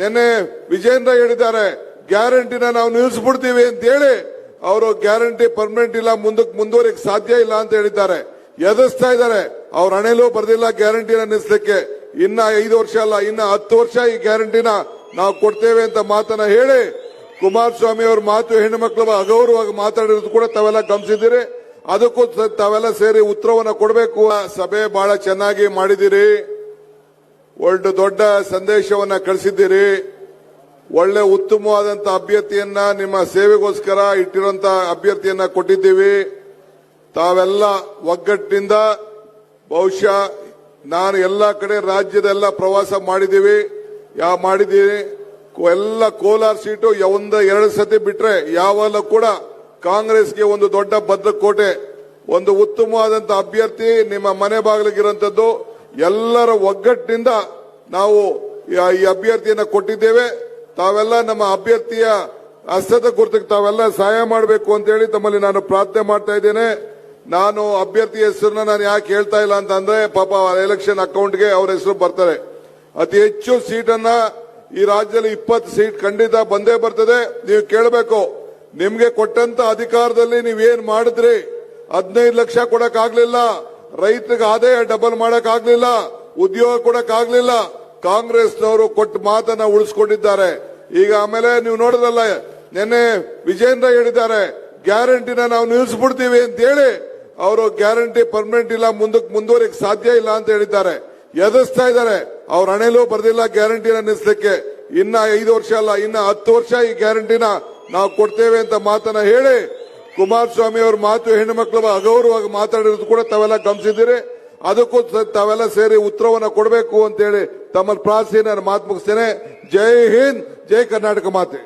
ನಿನ್ನೆ ವಿಜೇಂದ್ರ ಹೇಳಿದ್ದಾರೆ, ಗ್ಯಾರಂಟಿನ ನಾವು ನಿಲ್ಲಿಸ್ಬಿಡ್ತೀವಿ ಅಂತ ಹೇಳಿ ಅವರು ಗ್ಯಾರಂಟಿ ಪರ್ಮನೆಂಟ್ ಇಲ್ಲ ಮುಂದಕ್ಕೆ ಮುಂದುವರಿಕ ಸಾಧ್ಯ ಇಲ್ಲ ಅಂತ ಹೇಳಿದ್ದಾರೆ. ಎದುರಿಸ್ತಾ ಇದ್ದಾರೆ. ಅವ್ರ ಹಣೆಲೂ ಬರ್ದಿಲ್ಲ ಗ್ಯಾರಂಟಿನ ನಿಲ್ಲಿಸಲಿಕ್ಕೆ. ಇನ್ನ ಐದು ವರ್ಷ ಅಲ್ಲ, ಇನ್ನ ಹತ್ತು ವರ್ಷ ಈ ಗ್ಯಾರಂಟಿನ ನಾವು ಕೊಡ್ತೇವೆ ಅಂತ ಮಾತನ್ನ ಹೇಳಿ, ಕುಮಾರಸ್ವಾಮಿ ಅವ್ರ ಮಾತು ಹೆಣ್ಣು ಮಕ್ಕಳು ಅಗೌರವಾಗಿ ಮಾತಾಡಿರೋದು ಕೂಡ ತಾವೆಲ್ಲ ಗಮನಿಸಿದ್ದೀರಿ. ಅದಕ್ಕೂ ತಾವೆಲ್ಲ ಸೇರಿ ಉತ್ತರವನ್ನು ಕೊಡಬೇಕು. ಸಭೆ ಬಹಳ ಚೆನ್ನಾಗಿ ಮಾಡಿದಿರಿ ಒಳ್ಳೆ ದೊಡ್ಡ ಸಂದೇಶವನ್ನ ಕಳಿಸಿದ್ದೀರಿ. ಒಳ್ಳೆ ಉತ್ತಮವಾದಂತ ಅಭ್ಯರ್ಥಿಯನ್ನ ನಿಮ್ಮ ಸೇವೆಗೋಸ್ಕರ ಇಟ್ಟಿರುವಂತ ಅಭ್ಯರ್ಥಿಯನ್ನ ಕೊಟ್ಟಿದ್ದೀವಿ. ತಾವೆಲ್ಲ ಒಗ್ಗಟ್ಟಿನಿಂದ ಬಹುಶಃ ನಾನು ಎಲ್ಲ ಕಡೆ ರಾಜ್ಯದ ಎಲ್ಲ ಪ್ರವಾಸ ಮಾಡಿದ್ದೀವಿ. ಯಾವ ಮಾಡಿದ್ದೀವಿ ಎಲ್ಲ ಕೋಲಾರ ಸೀಟು ಒಂದ ಒಂದು ಎರಡು ಸತಿ ಬಿಟ್ರೆ ಯಾವಲ್ಲ ಕೂಡ ಕಾಂಗ್ರೆಸ್ಗೆ ಒಂದು ದೊಡ್ಡ ಭದ್ರಕೋಟೆ, ಒಂದು ಉತ್ತಮವಾದಂತಹ ಅಭ್ಯರ್ಥಿ ನಿಮ್ಮ ಮನೆ ಬಾಗಿಲಿಗಿರುವಂತದ್ದು ಎಲ್ಲರ ಒಗ್ಗಟ್ಟಿನಿಂದ ನಾವು ಈ- ಅಭ್ಯರ್ಥಿಯನ್ನು ಕೊಟ್ಟಿದ್ದೇವೆ. ತಾವೆಲ್ಲ ನಮ್ಮ ಅಭ್ಯರ್ಥಿಯ ಹಸ್ತದ ಗುರುತಿಗೆ ತಾವೆಲ್ಲ ಸಹಾಯ ಮಾಡಬೇಕು ಅಂತ ಹೇಳಿ ತಮ್ಮಲ್ಲಿ ನಾನು ಪ್ರಾರ್ಥನೆ ಮಾಡ್ತಾ ಇದ್ದೇನೆ. ನಾನು ಅಭ್ಯರ್ಥಿ ಹೆಸರನ್ನ ನಾನು ಯಾಕೆ ಹೇಳ್ತಾ ಇಲ್ಲ ಅಂತಂದ್ರೆ ಪಾಪ ಎಲೆಕ್ಷನ್ ಅಕೌಂಟ್ಗೆ ಅವ್ರ ಹೆಸರು ಬರ್ತಾರೆ. ಅತಿ ಹೆಚ್ಚು ಸೀಟನ್ನ ಈ ರಾಜ್ಯದಲ್ಲಿ ಇಪ್ಪತ್ತು ಸೀಟ್ ಖಂಡಿತ ಬಂದೇ ಬರ್ತದೆ. ನೀವು ಕೇಳಬೇಕು, ನಿಮ್ಗೆ ಕೊಟ್ಟಂತ ಅಧಿಕಾರದಲ್ಲಿ ನೀವೇನ್ ಮಾಡಿದ್ರಿ? ಹದಿನೈದು ಲಕ್ಷ ಕೊಡಕ್ ಆಗ್ಲಿಲ್ಲ ರೈತರಿಗೆ ಆದಾಯ ಡಬಲ್ ಮಾಡಕ್ ಆಗ್ಲಿಲ್ಲ, ಉದ್ಯೋಗ ಕೊಡಕ್ ಆಗ್ಲಿಲ್ಲ, ಕಾಂಗ್ರೆಸ್ನವರು ಕೊಟ್ಟ ಮಾತನ್ನ ಉಳಿಸ್ಕೊಂಡಿದ್ದಾರೆ. ಈಗ ಆಮೇಲೆ ನೀವು ನೋಡಿದ್ರಲ್ಲ, ನಿನ್ನೆ ವಿಜೇಂದ್ರ ಹೇಳಿದ್ದಾರೆ ಗ್ಯಾರಂಟಿನ ನಾವು ನಿಲ್ಲಿಸ್ಬಿಡ್ತೀವಿ ಅಂತ ಹೇಳಿ ಅವರು ಗ್ಯಾರಂಟಿ ಪರ್ಮನೆಂಟ್ ಇಲ್ಲ ಮುಂದಕ್ಕೆ ಮುಂದುವರಿಕೆ ಸಾಧ್ಯ ಇಲ್ಲ ಅಂತ ಹೇಳಿದ್ದಾರೆ. ಎದುರಿಸ್ತಾ ಇದ್ದಾರೆ. ಅವ್ರ ಹಣೆಲೂ ಬರ್ದಿಲ್ಲ ಗ್ಯಾರಂಟಿನ ನಿಲ್ಲಿಸ್ಲಿಕ್ಕೆ. ಇನ್ನ ಐದು ವರ್ಷ ಅಲ್ಲ, ಇನ್ನ ಹತ್ತು ವರ್ಷ ಈ ಗ್ಯಾರಂಟಿನ ನಾವು ಕೊಡ್ತೇವೆ ಅಂತ ಮಾತನ್ನ ಹೇಳಿ ಕುಮಾರಸ್ವಾಮಿ ಅವ್ರ ಮಾತು ಹೆಣ್ಣು ಮಕ್ಕಳು ಅಗೌರವಾಗಿ ಮಾತಾಡಿರೋದು ಕೂಡ ತಾವೆಲ್ಲ ಗಮನಿಸಿದ್ದೀರಿ. ಅದಕ್ಕೂ ತಾವೆಲ್ಲ ಸೇರಿ ಉತ್ತರವನ್ನ ಕೊಡಬೇಕು ಅಂತ ಹೇಳಿ ತಮ್ಮಲ್ಲಿ ಪ್ರಾರ್ಥನೆ ನಾನು ಮಾತು ಮುಗಿಸ್ತೇನೆ. ಜೈ ಹಿಂದ್, ಜೈ ಕರ್ನಾಟಕ ಮಾತೆ.